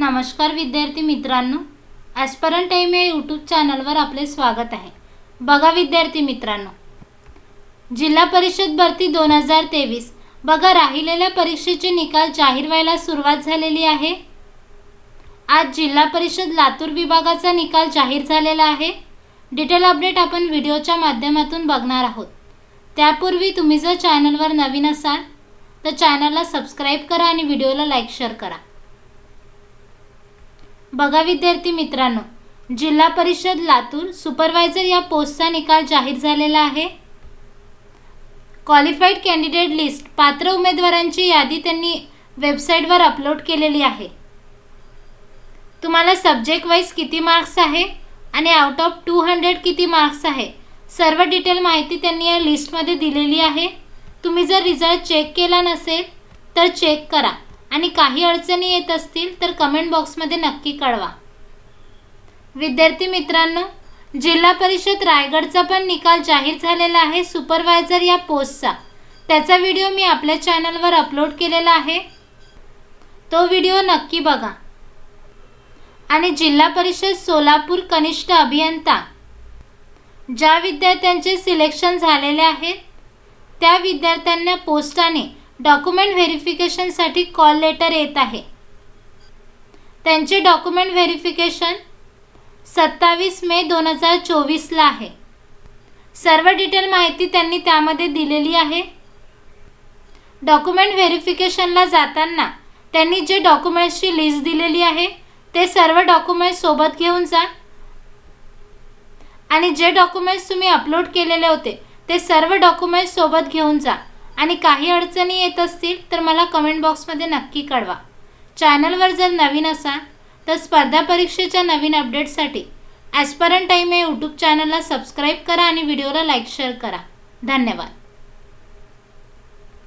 नमस्कार विद्यार्थी मित्रांनो ॲस्परंट टाईम या यूट्यूब चॅनलवर आपले स्वागत आहे. बघा विद्यार्थी मित्रांनो जिल्हा परिषद भरती दोन हजार तेवीस बघा राहिलेल्या परीक्षेचे निकाल जाहीर व्हायला सुरुवात झालेली आहे. आज जिल्हा परिषद लातूर विभागाचा निकाल जाहीर झालेला आहे. डिटेल अपडेट आपण व्हिडिओच्या माध्यमातून बघणार आहोत. त्यापूर्वी तुम्ही जर चॅनलवर नवीन असाल तर चॅनलला सबस्क्राईब करा आणि व्हिडिओला लाईक शेअर करा. बघा विद्यार्थी मित्रांनो जिल्हा परिषद लातूर सुपरवायझर या पोस्टचा निकाल जाहीर झालेला आहे. क्वालिफाईड कॅन्डिडेट लिस्ट पात्र उमेदवारांची यादी त्यांनी वेबसाईटवर अपलोड केलेली आहे. तुम्हाला सब्जेक्ट वाईज किती मार्क्स आहे आणि आउट ऑफ टू हंड्रेड किती मार्क्स आहे सर्व डिटेल माहिती त्यांनी या लिस्टमध्ये दिलेली आहे. तुम्ही जर रिझल्ट चेक केला नसेल तर चेक करा. आणि काही अडचणी येत असतील तर कमेंट बॉक्समध्ये नक्की कळवा. विद्यार्थी मित्रांनो जिल्हा परिषद रायगडचा पण निकाल जाहीर झालेला आहे. सुपरवायझर या पोस्टचा त्याचा व्हिडिओ मी आपल्या चॅनलवर अपलोड केलेला आहे. तो व्हिडिओ नक्की बघा. आणि जिल्हा परिषद सोलापूर कनिष्ठ अभियंता. ज्या विद्यार्थ्यांचे सिलेक्शन झालेले आहेत त्या विद्यार्थ्यांना पोस्टाने डॉक्युमेंट व्हेरिफिकेशनसाठी कॉल लेटर येत आहे. त्यांचे डॉक्युमेंट व्हेरिफिकेशन सत्तावीस मे दोन हजार चोवीसला आहे. सर्व डिटेल माहिती त्यांनी त्यामध्ये दिलेली आहे. डॉक्युमेंट व्हेरिफिकेशनला जाताना त्यांनी जे डॉक्युमेंट्सची लिस्ट दिलेली आहे ते सर्व डॉक्युमेंट्स सोबत घेऊन जा. आणि जे डॉक्युमेंट्स तुम्ही अपलोड केलेले होते ते सर्व डॉक्युमेंट्स सोबत घेऊन जा. आणि काही अडचणी येत असतील तर मला कमेंट बॉक्समध्ये नक्की कळवा. चॅनलवर जर नवीन असाल तर स्पर्धा परीक्षेच्या नवीन अपडेटसाठी ॲस्परंट टाईम या यूट्यूब चॅनलला सबस्क्राईब करा आणि व्हिडिओला लाईक शेअर करा. धन्यवाद.